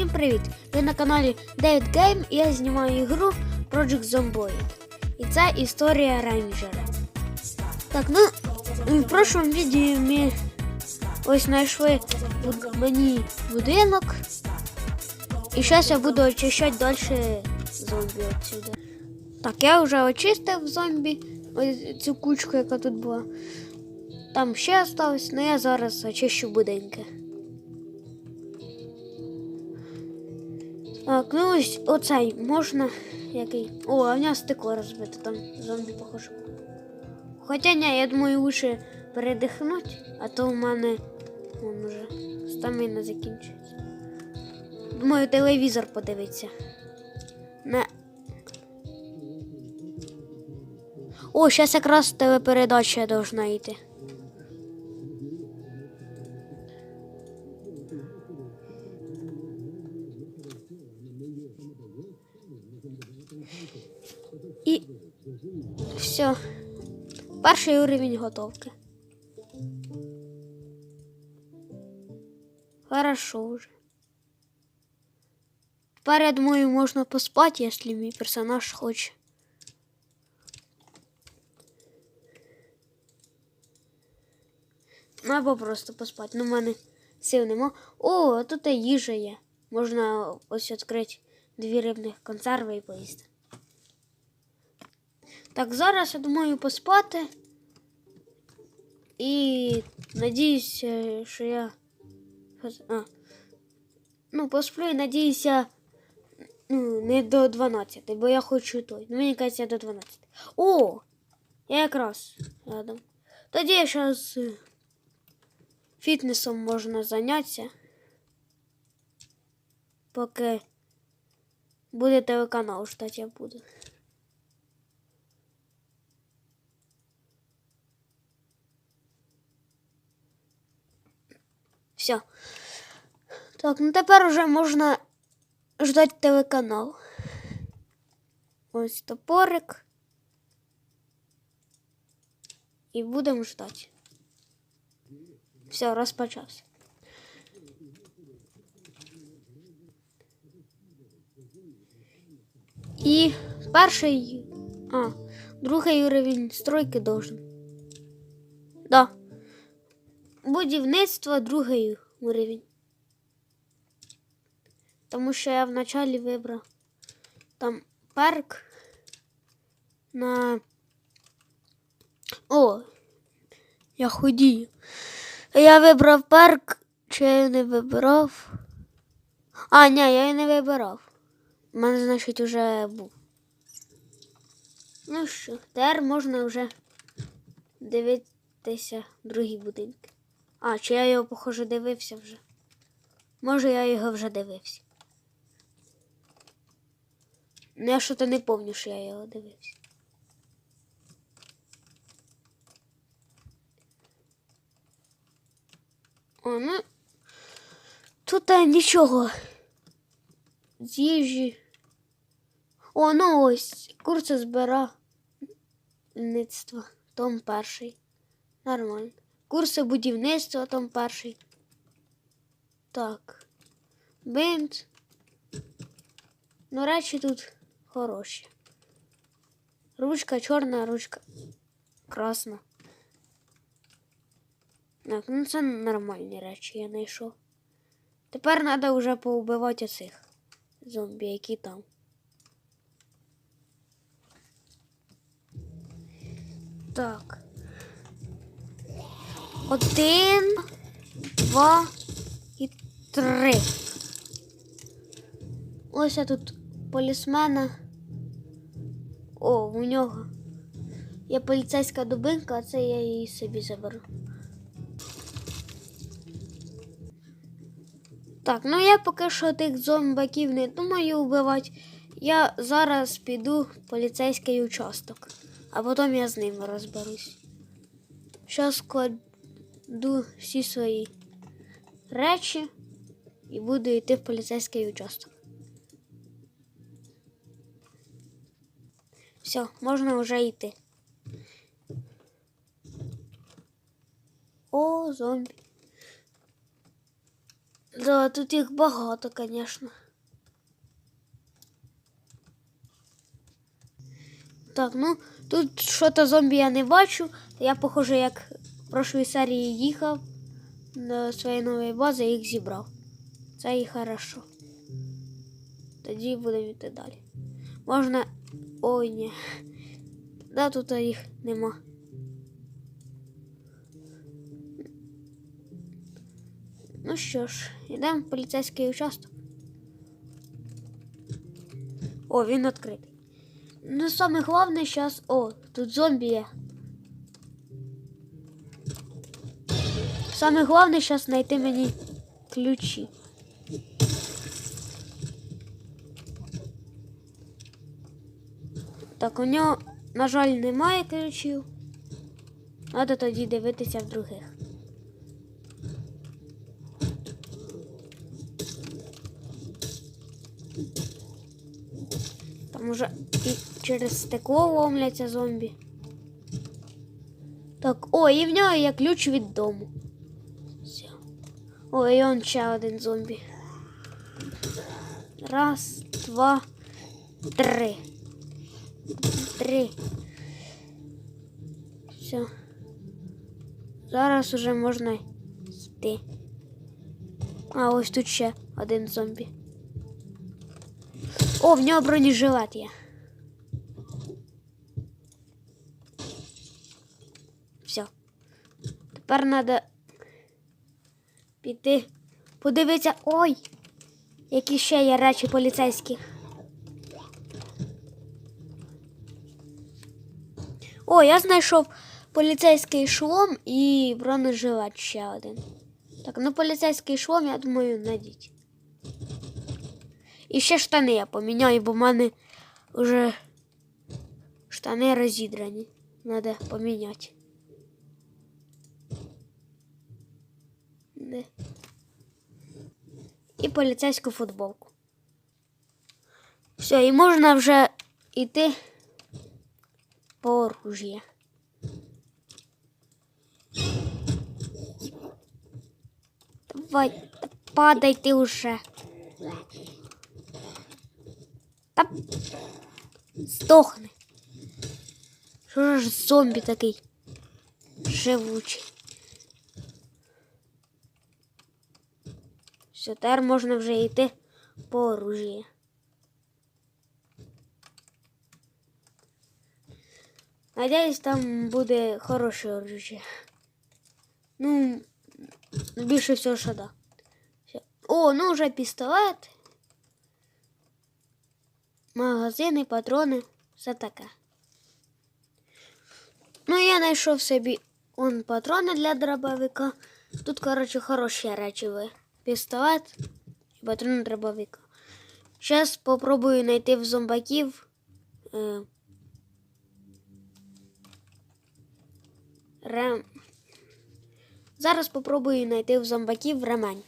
Всім привіт! Ви на каналі David Game і я знімаю ігру Project Zomboid. І це історія рейнджера. Так, ну в прошлому відео ми ось знайшли мені будинок. І зараз я буду очищати далі зомбі отсюди. Так, я вже очистив зомбі, ось цю кучку, яка тут була. Там ще осталось, але я зараз очищу будинки. Ну ось оцей можна який. О, а в нього стекло розбите, там зомбі похоже. Хоча ні, я думаю, лучше передихнути, а то в мене вон уже стаміна закінчується. Думаю, телевізор подивиться. Не. О, зараз якраз телепередача должна йти. Все. Перший уровень готовки. Хорошо уже. Тепер, я думаю, можна поспати, якщо мій персонаж хоче. Ну, або просто поспати. Ну, в мене сил нема. О, тут і їжа є. Можна ось відкрити дві рибних консерви і поїсти. Так, зараз я думаю поспати. І надіюся, що я. А. Ну, посплю і надіюся. Ну, не до 12, бо я хочу той. Ну, мені кажеться, до 12. О! Я якраз рядом. Тоді я зараз фітнесом можна зайнятися. Поки буде телеканал, ждать я буду. Все. Так, ну тепер уже можна ждати телеканал. Ось топорик. І будемо ждати. Все, розпочався. І перший. А, другий уровень стройки должен. Да. Будівництво другий уровень. Тому що я вначалі вибрав там парк на. О! Я худію. Я вибрав парк, чи я не вибирав. А, ні, я її не вибирав. У мене, значить, вже був. Ну що, тепер можна вже дивитися другі будинки. А, чи я його, похоже, дивився вже? Може, я його вже дивився. Ну, я що-то не пам'ятаю, що я його дивився. О, ну. Тут е, нічого. З їжі. О, ну ось. Курси збиральництва. Том перший. Нормально. Курси будівництва, том перший. Так. Бинт. Ну, речі тут хороші. Ручка чорна, ручка красна. Так, ну це нормальні речі, я знайшов. Тепер треба вже поубивати цих зомбі, які там. Так. Один, два і три. Ось я тут полісмена. О, у нього є поліцейська дубинка, а це я її собі заберу. Так, ну я поки що тих зомбаків не думаю вбивати. Я зараз піду в поліцейський участок, а потім я з ними розберусь. Зараз складу всі свої речі і буду йти в поліцейський участок. Все, можна вже йти. О, зомбі. Да, тут їх багато, звісно. Так, ну тут що-то зомбі я не бачу. Я, похоже, як в прошлій серії їхав до своєї нової бази їх зібрав. Це і хорошо. Тоді будемо йти далі. Можна. Ой, ні. Да, тут їх нема. Ну що ж, йдемо в поліцейський участок. О, він відкритий. Ну, саме головне зараз. О, тут зомбі є. Саме головне зараз знайти мені ключі. Так, у нього, на жаль, немає ключів. Треба тоді дивитися в других. Там уже і через стекло ломляться зомбі. Так, о, і в нього є ключ від дому. Все. О, і он ще один зомбі. Раз, два, три. Три. Все. Зараз уже можна йти. А ось тут ще один зомбі. О, в нього бронежилет є. Все. Тепер треба піти. Подивитися. Ой! Які ще є речі поліцейські. О, я знайшов поліцейський шолом і бронежилет ще один. Так, ну поліцейський шолом, я думаю, надіть. І ще штани я поміняю, бо в мене вже штани розідрані. Треба поміняти. Де? І поліцейську футболку. Все, і можна вже йти по оружие. Давай, падай ти уже. Та здохни. Що ж зомбі такий живучий? Все, тепер можна вже йти по оружію. Надіюсь, там буде хороше оружие. Ну, більше всього, що да. Все. О, ну вже пістолет. Магазини, патрони, все таке. Ну, я знайшов собі он патрони для дробовика. Тут, коротше, хороші речі ви. Пістолет і патрони дробовика. Зараз попробую знайти в зомбаків. Е, Рем. Зараз попробую знайти в зомбаків ремень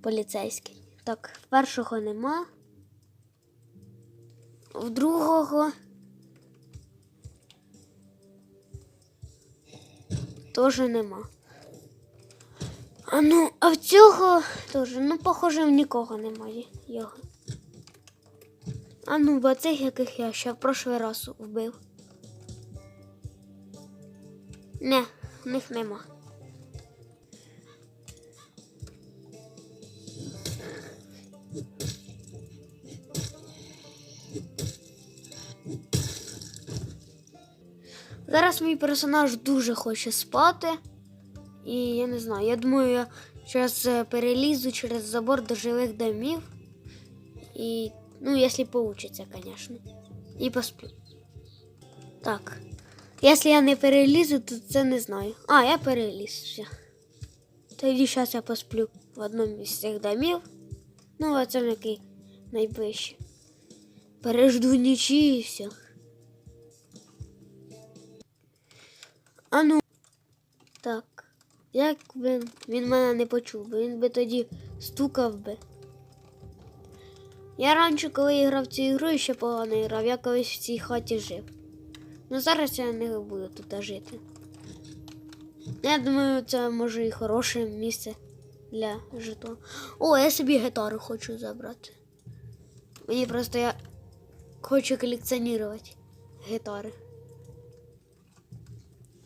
поліцейський. Так, першого нема. В другого. Теж нема. А ну, а в цього теж, ну, похоже, в нікого немає його. А ну, бо цих яких я ще в прошлий раз вбив. Не, в них нема. Зараз мій персонаж дуже хоче спати. І я не знаю, я думаю, я зараз перелізу через забор до жилих домів. І, ну, якщо получится, конечно. І посплю. Так. Якщо я не перелізу, то це не знаю. А, я переліз. Все. Тоді зараз я посплю в одному із цих домів. Ну, а це який найближче. Пережду нічі і все. Як би він мене не почув, бо він би тоді стукав би. Я раніше, коли грав цю ігру, ще погано грав, я колись в цій хаті жив. Ну зараз я не буду тут жити. Я думаю, це може і хороше місце для жетону. О, я собі гітару хочу забрати. Мені просто я хочу колекціонувати гітари.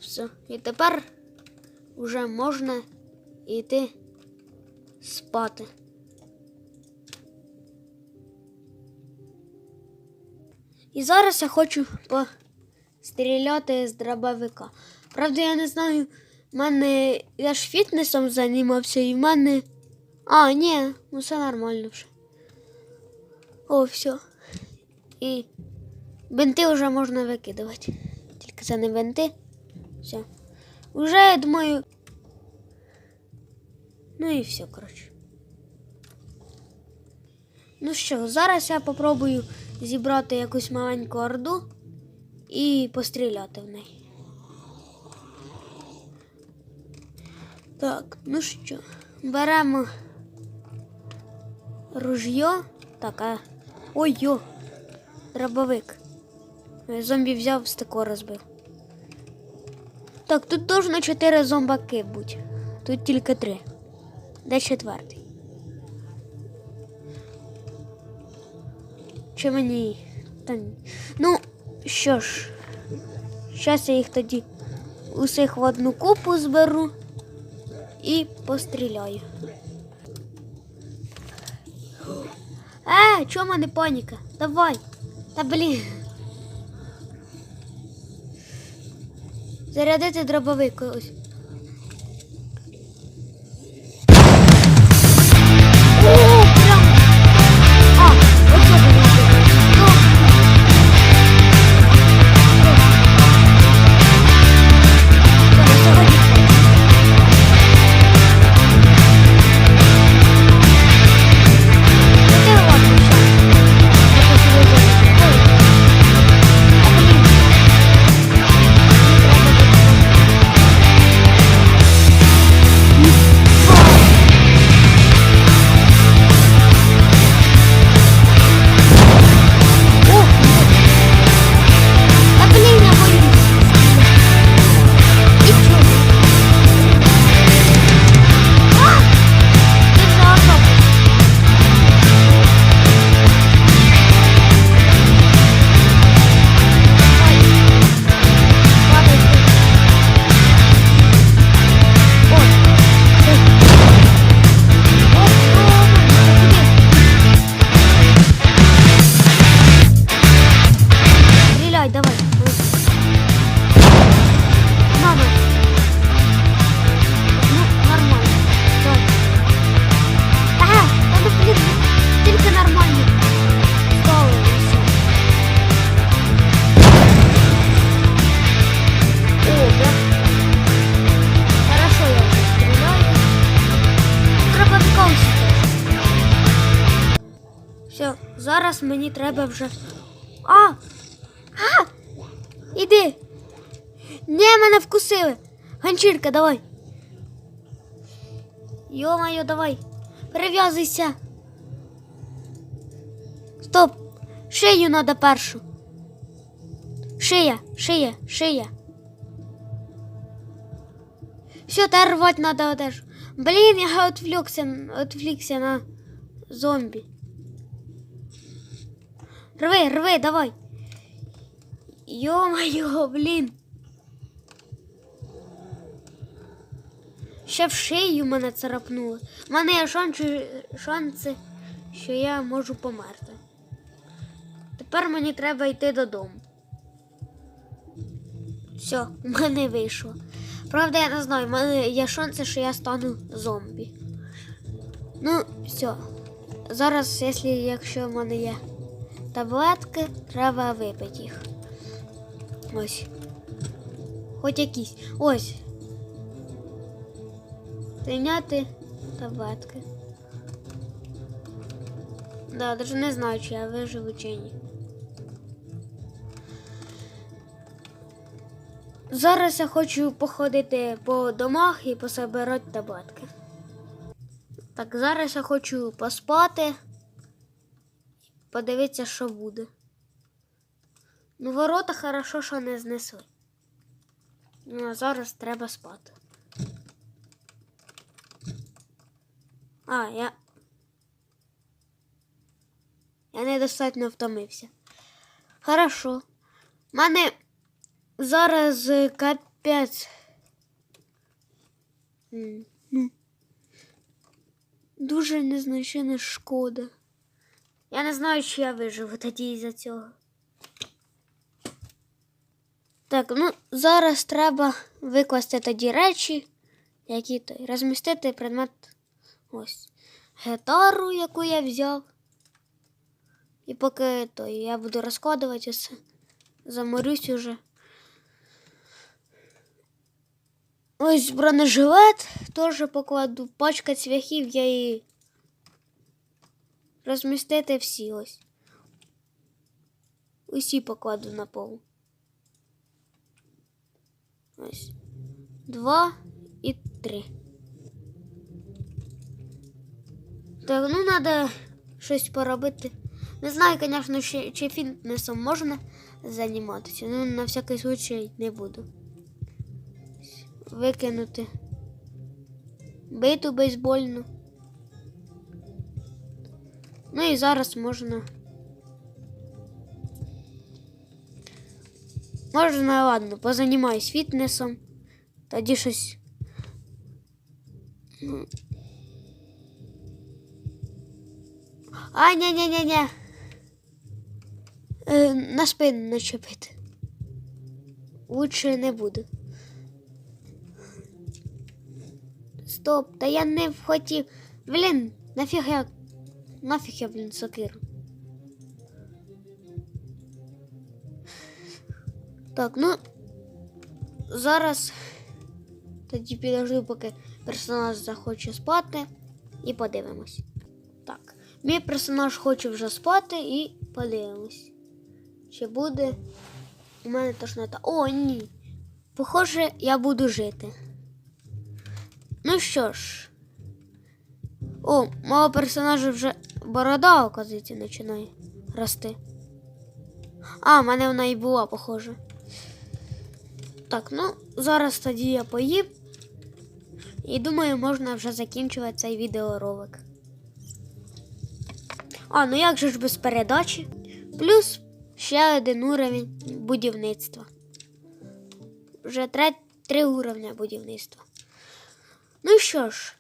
Все. І тепер вже можна йти спати. І зараз я хочу постріляти з дробовика. Правда, я не знаю, в мене я ж фітнесом займався, і в мене. А, ні, ну все нормально вже. О, все. І бинти вже можна викидувати. Тільки це не бинти. Все. Уже, я думаю. Ну і все, коротше. Ну що, зараз я попробую зібрати якусь маленьку орду і постріляти в неї. Так, ну що, беремо ружьо. Так, а. Ой йо! Дробовик. Зомбі взяв, стекло розбив. Так, тут должно чотири зомбаки бути. Тут тільки три. Де четвертий? Чи мені. Та. Ну, що ж, зараз я їх тоді усіх в одну купу зберу і постріляю. Е, чому мене паніка? Давай. Та блін. Зарядити дробовик ось. Мені треба вже. А! А! Іди! Ні, мене вкусили! Ганчірка, давай! Йо-моє, давай! Перев'язуйся! Стоп! Шию надо першу. Шия, шия, шия. Все, та рвать надо одежу. Блін, я отвлекся, отвлекся на зомбі. Рви, рви, давай. Йо-моє, блін. Ще в шию мене царапнуло. У мене є шанси, шанси, що я можу померти. Тепер мені треба йти додому. Все, у мене вийшло. Правда, я не знаю, в мене є шанси, що я стану зомбі. Ну, все. Зараз, якщо, якщо в мене є таблетки, треба випити їх. Ось. Хоч якісь. Ось. Прийняти таблетки. Да, даже не знаю, чи я виживу чи ні. Зараз я хочу походити по домах і пособирати таблетки. Так, зараз я хочу поспати. Подивитися, що буде. Ну, ворота хорошо, що не знесли. Ну, а зараз треба спати. А, я. Я недостатньо втомився. Хорошо. У мене зараз е, капець. Ну, Дуже незначна шкода. Я не знаю, чи я виживу тоді із-за цього. Так, ну зараз треба викласти тоді речі, які то розмістити предмет ось гітару, яку я взяв. І поки то я буду розкладувати все, заморюсь уже. Ось бронежилет теж покладу. Пачка цвяхів я її розмістити всі ось. Усі покладу на пол. Ось. Два і три. Так, ну треба щось поробити. Не знаю, звісно, чи, фітнесом можна займатися. Ну, на всякий случай не буду. Викинути. Биту бейсбольну. Ну і зараз можна. Можна, ладно, позанімаюсь фітнесом. Тоді щось. Ну. А, ні, ні, ні, ні. Е, на спину начепити. Лучше не буду. Стоп, та я не хотів. Блін, нафіг я. Нафіг я, блін, сокиру. Так, ну зараз тоді підожду, поки персонаж захоче спати, і подивимось. Так, мій персонаж хоче вже спати і подивимось. Чи буде у мене тошнота. О, ні. Похоже, я буду жити. Ну що ж. О, мого персонажа вже борода, оказується, починає рости. А, в мене вона і була, похоже. Так, ну, зараз тоді я поїм. І думаю, можна вже закінчувати цей відеоролик. А, ну як же ж без передачі? Плюс ще один уровень будівництва. Вже три, три уровня будівництва. Ну що ж,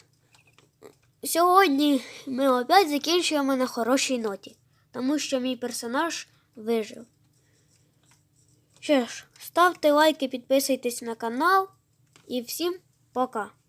сьогодні ми опять закінчуємо на хорошій ноті, тому що мій персонаж вижив. Що ж, ставте лайки, підписуйтесь на канал і всім пока!